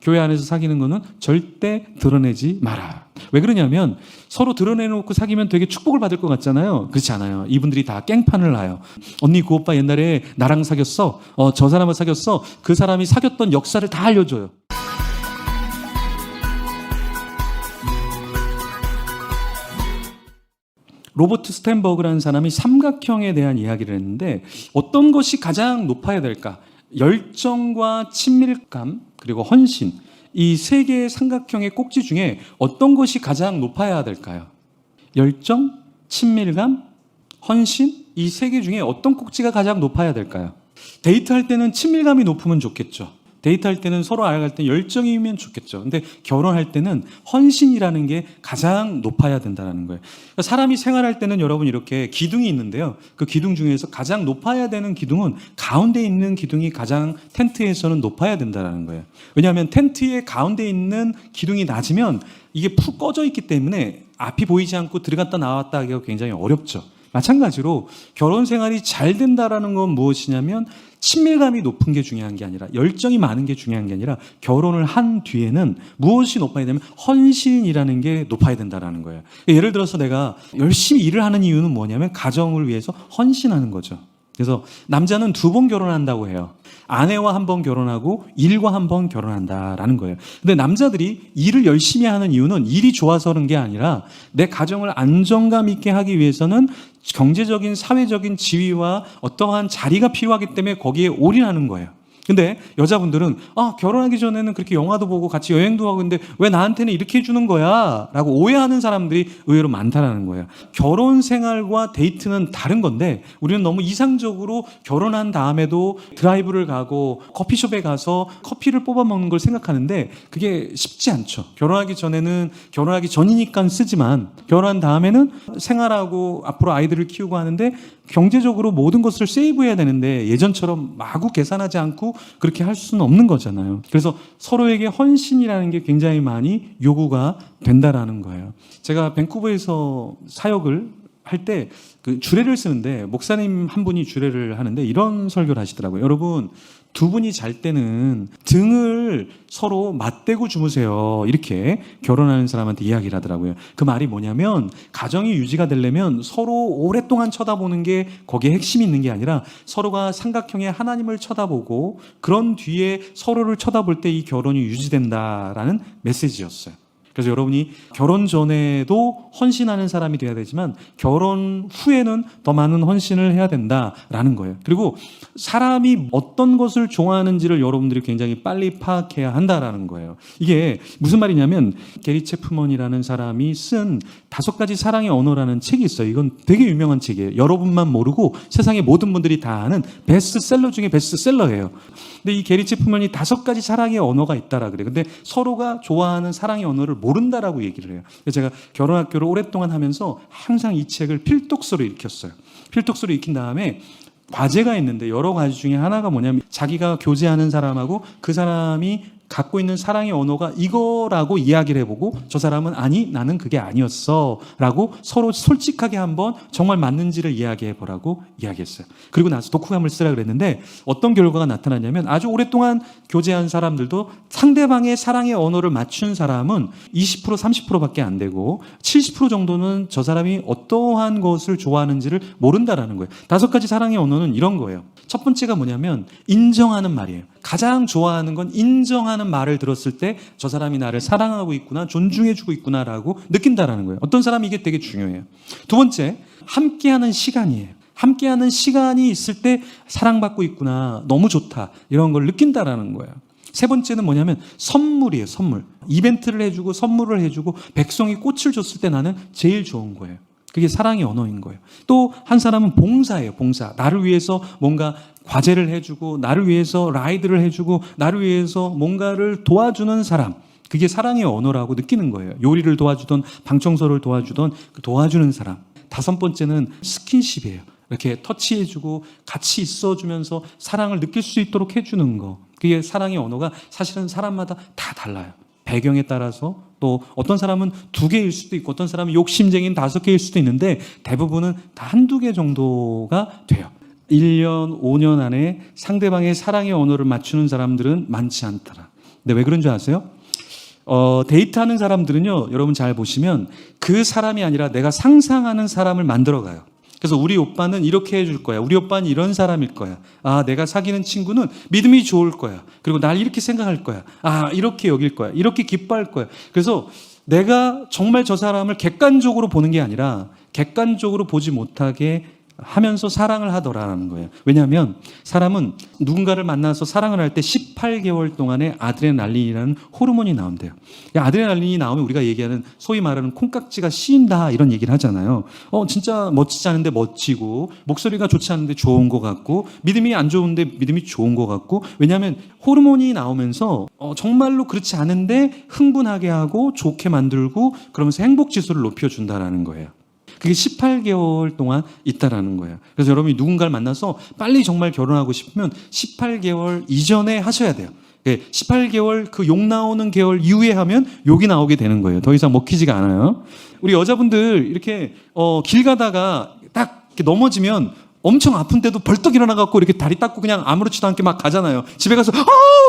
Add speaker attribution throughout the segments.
Speaker 1: 교회 안에서 사귀는 거는 절대 드러내지 마라. 왜 그러냐면 서로 드러내놓고 사귀면 되게 축복을 받을 것 같잖아요. 그렇지 않아요. 이분들이 다 깽판을 놔요. 언니 그 오빠 옛날에 나랑 사귀었어. 어, 저 사람을 사귀었어. 그 사람이 사귀었던 역사를 다 알려줘요. 로버트 스탠버그라는 사람이 삼각형에 대한 이야기를 했는데 어떤 것이 가장 높아야 될까? 열정과 친밀감 그리고 헌신 이 세 개의 삼각형의 꼭지 중에 어떤 것이 가장 높아야 될까요? 열정, 친밀감, 헌신 이 세 개 중에 어떤 꼭지가 가장 높아야 될까요? 데이트할 때는 친밀감이 높으면 좋겠죠. 데이트할 때는 서로 알아갈 때 열정이면 좋겠죠. 근데 결혼할 때는 헌신이라는 게 가장 높아야 된다는 거예요. 그러니까 사람이 생활할 때는 여러분 이렇게 기둥이 있는데요. 그 기둥 중에서 가장 높아야 되는 기둥은 가운데 있는 기둥이 가장 텐트에서는 높아야 된다는 거예요. 왜냐하면 텐트의 가운데 있는 기둥이 낮으면 이게 푹 꺼져 있기 때문에 앞이 보이지 않고 들어갔다 나왔다 하기가 굉장히 어렵죠. 마찬가지로 결혼 생활이 잘 된다라는 건 무엇이냐면 친밀감이 높은 게 중요한 게 아니라 열정이 많은 게 중요한 게 아니라 결혼을 한 뒤에는 무엇이 높아야 되면 헌신이라는 게 높아야 된다라는 거예요. 예를 들어서 내가 열심히 일을 하는 이유는 뭐냐면 가정을 위해서 헌신하는 거죠. 그래서 남자는 두 번 결혼한다고 해요. 아내와 한 번 결혼하고 일과 한 번 결혼한다라는 거예요. 근데 남자들이 일을 열심히 하는 이유는 일이 좋아서 그런 게 아니라 내 가정을 안정감 있게 하기 위해서는 경제적인 사회적인 지위와 어떠한 자리가 필요하기 때문에 거기에 올인하는 거예요. 근데 여자분들은 아 결혼하기 전에는 그렇게 영화도 보고 같이 여행도 하고 근데 왜 나한테는 이렇게 해주는 거야?라고 오해하는 사람들이 의외로 많다라는 거예요. 결혼 생활과 데이트는 다른 건데 우리는 너무 이상적으로 결혼한 다음에도 드라이브를 가고 커피숍에 가서 커피를 뽑아 먹는 걸 생각하는데 그게 쉽지 않죠. 결혼하기 전에는 결혼하기 전이니까 쓰지만 결혼한 다음에는 생활하고 앞으로 아이들을 키우고 하는데 경제적으로 모든 것을 세이브해야 되는데 예전처럼 마구 계산하지 않고 그렇게 할 수는 없는 거잖아요. 그래서 서로에게 헌신이라는 게 굉장히 많이 요구가 된다라는 거예요. 제가 밴쿠버에서 사역을 할 때 그 주례를 쓰는데 목사님 한 분이 주례를 하는데 이런 설교를 하시더라고요. 여러분 두 분이 잘 때는 등을 서로 맞대고 주무세요. 이렇게 결혼하는 사람한테 이야기를 하더라고요. 그 말이 뭐냐면 가정이 유지가 되려면 서로 오랫동안 쳐다보는 게 거기에 핵심이 있는 게 아니라 서로가 삼각형의 하나님을 쳐다보고 그런 뒤에 서로를 쳐다볼 때 이 결혼이 유지된다라는 메시지였어요. 그래서 여러분이 결혼 전에도 헌신하는 사람이 돼야 되지만 결혼 후에는 더 많은 헌신을 해야 된다라는 거예요. 그리고 사람이 어떤 것을 좋아하는지를 여러분들이 굉장히 빨리 파악해야 한다라는 거예요. 이게 무슨 말이냐면 게리 체프먼이라는 사람이 쓴 다섯 가지 사랑의 언어라는 책이 있어요. 이건 되게 유명한 책이에요. 여러분만 모르고 세상의 모든 분들이 다 아는 베스트셀러 중에 베스트셀러예요. 근데 이 게리 체프먼이 다섯 가지 사랑의 언어가 있다라 그래요. 근데 서로가 좋아하는 사랑의 언어를 모른다라고 얘기를 해요. 제가 결혼학교를 오랫동안 하면서 항상 이 책을 필독서로 읽혔어요. 필독서로 읽힌 다음에 과제가 있는데 여러 가지 중에 하나가 뭐냐면 자기가 교제하는 사람하고 그 사람이 갖고 있는 사랑의 언어가 이거라고 이야기를 해보고 저 사람은 아니 나는 그게 아니었어 라고 서로 솔직하게 한번 정말 맞는지를 이야기해 보라고 이야기했어요. 그리고 나서 독후감을 쓰라 그랬는데 어떤 결과가 나타났냐면 아주 오랫동안 교제한 사람들도 상대방의 사랑의 언어를 맞춘 사람은 20% 30%밖에 안 되고 70% 정도는 저 사람이 어떠한 것을 좋아하는지를 모른다라는 거예요. 다섯 가지 사랑의 언어는 이런 거예요. 첫 번째가 뭐냐면 인정하는 말이에요 가장 좋아하는 건 인정하는 말을 들었을 때 저 사람이 나를 사랑하고 있구나, 존중해주고 있구나라고 느낀다라는 거예요. 어떤 사람이 이게 되게 중요해요. 두 번째, 함께하는 시간이에요. 함께하는 시간이 있을 때 사랑받고 있구나, 너무 좋다 이런 걸 느낀다라는 거예요. 세 번째는 뭐냐면 선물이에요, 선물. 이벤트를 해주고 선물을 해주고 백성이 꽃을 줬을 때 나는 제일 좋은 거예요. 그게 사랑의 언어인 거예요. 또 한 사람은 봉사예요, 봉사. 나를 위해서 뭔가 과제를 해주고, 나를 위해서 라이드를 해주고, 나를 위해서 뭔가를 도와주는 사람. 그게 사랑의 언어라고 느끼는 거예요. 요리를 도와주던, 방청소를 도와주던 그 도와주는 사람. 다섯 번째는 스킨십이에요. 이렇게 터치해주고 같이 있어주면서 사랑을 느낄 수 있도록 해주는 거. 그게 사랑의 언어가 사실은 사람마다 다 달라요. 배경에 따라서 또 어떤 사람은 두 개일 수도 있고 어떤 사람은 욕심쟁이는 다섯 개일 수도 있는데 대부분은 다 한두 개 정도가 돼요. 1년, 5년 안에 상대방의 사랑의 언어를 맞추는 사람들은 많지 않더라. 근데 왜 그런 줄 아세요? 어, 데이트하는 사람들은요, 여러분 잘 보시면 그 사람이 아니라 내가 상상하는 사람을 만들어 가요. 그래서 우리 오빠는 이렇게 해줄 거야. 우리 오빠는 이런 사람일 거야. 아, 내가 사귀는 친구는 믿음이 좋을 거야. 그리고 날 이렇게 생각할 거야. 아, 이렇게 여길 거야. 이렇게 기뻐할 거야. 그래서 내가 정말 저 사람을 객관적으로 보는 게 아니라 객관적으로 보지 못하게 하면서 사랑을 하더라라는 거예요. 왜냐하면 사람은 누군가를 만나서 사랑을 할 때 18개월 동안의 아드레날린이라는 호르몬이 나온대요. 이 아드레날린이 나오면 우리가 얘기하는 소위 말하는 콩깍지가 씌인다 이런 얘기를 하잖아요. 어 진짜 멋지지 않은데 멋지고 목소리가 좋지 않은데 좋은 것 같고 믿음이 안 좋은데 믿음이 좋은 것 같고 왜냐하면 호르몬이 나오면서 어, 정말로 그렇지 않은데 흥분하게 하고 좋게 만들고 그러면서 행복 지수를 높여준다라는 거예요. 그게 18개월 동안 있다라는 거예요. 그래서 여러분이 누군가를 만나서 빨리 정말 결혼하고 싶으면 18개월 이전에 하셔야 돼요. 18개월 그 욕 나오는 개월 이후에 하면 욕이 나오게 되는 거예요. 더 이상 먹히지가 않아요. 우리 여자분들 이렇게 어, 길 가다가 딱 이렇게 넘어지면 엄청 아픈데도 벌떡 일어나 갖고 이렇게 다리 닦고 그냥 아무렇지도 않게 막 가잖아요. 집에 가서 아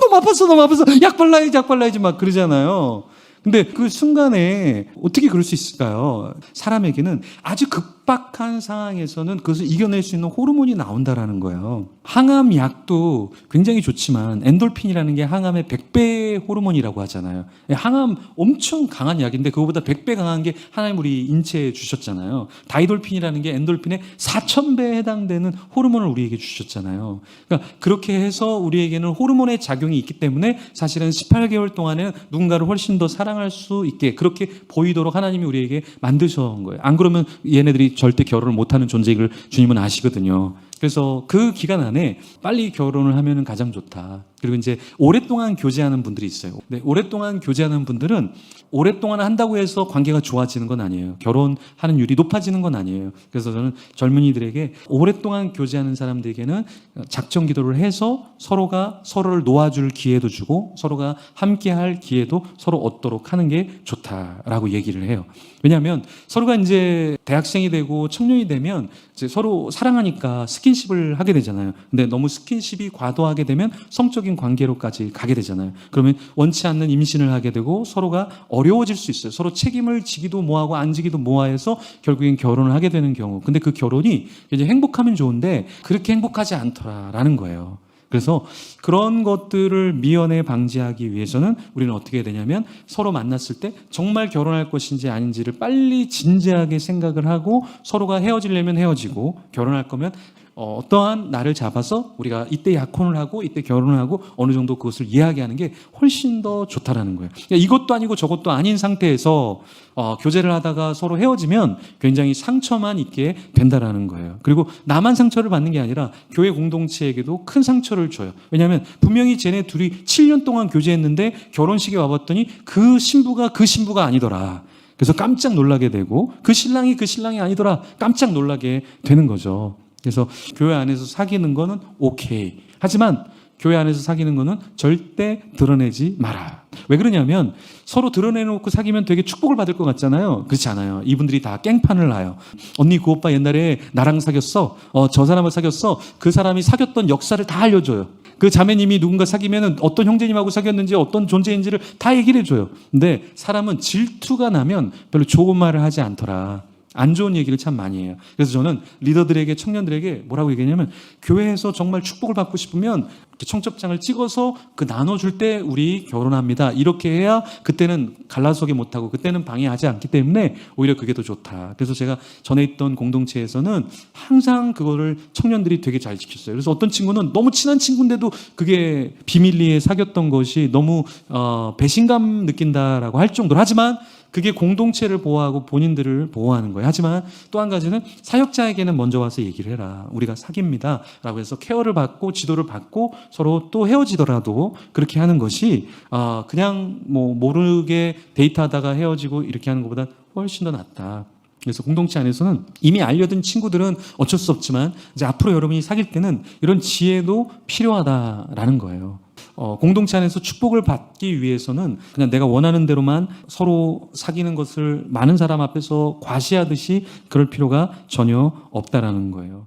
Speaker 1: 너무 아팠어 너무 아팠어 약 발라야지 약 발라야지 막 그러잖아요. 근데 그 순간에 어떻게 그럴 수 있을까요? 사람에게는 아주 급박한 상황에서는 그것을 이겨낼 수 있는 호르몬이 나온다라는 거예요. 항암 약도 굉장히 좋지만 엔돌핀이라는 게 항암의 100배 호르몬이라고 하잖아요. 예, 항암 엄청 강한 약인데 그거보다 100배 강한 게 하나님 우리 인체에 주셨잖아요. 다이돌핀이라는 게 엔돌핀의 4000배에 해당되는 호르몬을 우리에게 주셨잖아요. 그러니까 그렇게 해서 우리에게는 호르몬의 작용이 있기 때문에 사실은 18개월 동안에는 누군가를 훨씬 더 사랑 할 수 있게 그렇게 보이도록 하나님이 우리에게 만드신 거예요. 안 그러면 얘네들이 절대 결혼을 못하는 존재인 걸 주님은 아시거든요. 그래서 그 기간 안에 빨리 결혼을 하면 가장 좋다. 그리고 이제 오랫동안 교제하는 분들이 있어요. 네, 오랫동안 교제하는 분들은 오랫동안 한다고 해서 관계가 좋아지는 건 아니에요. 결혼하는 율이 높아지는 건 아니에요. 그래서 저는 젊은이들에게 오랫동안 교제하는 사람들에게는 작정 기도를 해서 서로가 서로를 놓아줄 기회도 주고 서로가 함께 할 기회도 서로 얻도록 하는 게 좋다라고 얘기를 해요. 왜냐하면 서로가 이제 대학생이 되고 청년이 되면 이제 서로 사랑하니까 스 킨십을 하게 되잖아요. 근데 너무 스킨십이 과도하게 되면 성적인 관계로까지 가게 되잖아요. 그러면 원치 않는 임신을 하게 되고 서로가 어려워질 수 있어요. 서로 책임을 지기도 뭐하고 안 지기도 뭐하여서 결국엔 결혼을 하게 되는 경우. 근데 그 결혼이 이제 행복하면 좋은데 그렇게 행복하지 않더라라는 거예요. 그래서 그런 것들을 미연에 방지하기 위해서는 우리는 어떻게 해야 되냐면 서로 만났을 때 정말 결혼할 것인지 아닌지를 빨리 진지하게 생각을 하고 서로가 헤어지려면 헤어지고 결혼할 거면 어, 어떠한 날을 잡아서 우리가 이때 약혼을 하고 이때 결혼을 하고 어느 정도 그것을 이야기하는 게 훨씬 더 좋다라는 거예요. 그러니까 이것도 아니고 저것도 아닌 상태에서 어, 교제를 하다가 서로 헤어지면 굉장히 상처만 있게 된다라는 거예요. 그리고 나만 상처를 받는 게 아니라 교회 공동체에게도 큰 상처를 줘요. 왜냐하면 분명히 쟤네 둘이 7년 동안 교제했는데 결혼식에 와봤더니 그 신부가 그 신부가 아니더라. 그래서 깜짝 놀라게 되고 그 신랑이 그 신랑이 아니더라. 깜짝 놀라게 되는 거죠. 그래서 교회 안에서 사귀는 거는 오케이. 하지만 교회 안에서 사귀는 거는 절대 드러내지 마라. 왜 그러냐면 서로 드러내놓고 사귀면 되게 축복을 받을 것 같잖아요. 그렇지 않아요. 이분들이 다 깽판을 놔요. 언니 그 오빠 옛날에 나랑 사귀었어. 어, 저 사람을 사귀었어. 그 사람이 사귀었던 역사를 다 알려줘요. 그 자매님이 누군가 사귀면 어떤 형제님하고 사귀었는지 어떤 존재인지를 다 얘기를 해줘요. 근데 사람은 질투가 나면 별로 좋은 말을 하지 않더라. 안 좋은 얘기를 참 많이 해요. 그래서 저는 리더들에게 청년들에게 뭐라고 얘기하냐면 교회에서 정말 축복을 받고 싶으면 청첩장을 찍어서 그 나눠줄 때 우리 결혼합니다. 이렇게 해야 그때는 갈라서게 못하고 그때는 방해하지 않기 때문에 오히려 그게 더 좋다. 그래서 제가 전에 있던 공동체에서는 항상 그거를 청년들이 되게 잘 지켰어요. 그래서 어떤 친구는 너무 친한 친구인데도 그게 비밀리에 사귀었던 것이 너무 어, 배신감 느낀다라고 할 정도로 하지만 그게 공동체를 보호하고 본인들을 보호하는 거예요. 하지만 또 한 가지는 사역자에게는 먼저 와서 얘기를 해라. 우리가 사깁니다. 라고 해서 케어를 받고 지도를 받고 서로 또 헤어지더라도 그렇게 하는 것이 아, 그냥 뭐 모르게 데이트하다가 헤어지고 이렇게 하는 것보다 훨씬 더 낫다. 그래서 공동체 안에서는 이미 알려둔 친구들은 어쩔 수 없지만 이제 앞으로 여러분이 사귈 때는 이런 지혜도 필요하다라는 거예요. 어, 공동체 안에서 축복을 받기 위해서는 그냥 내가 원하는 대로만 서로 사귀는 것을 많은 사람 앞에서 과시하듯이 그럴 필요가 전혀 없다라는 거예요.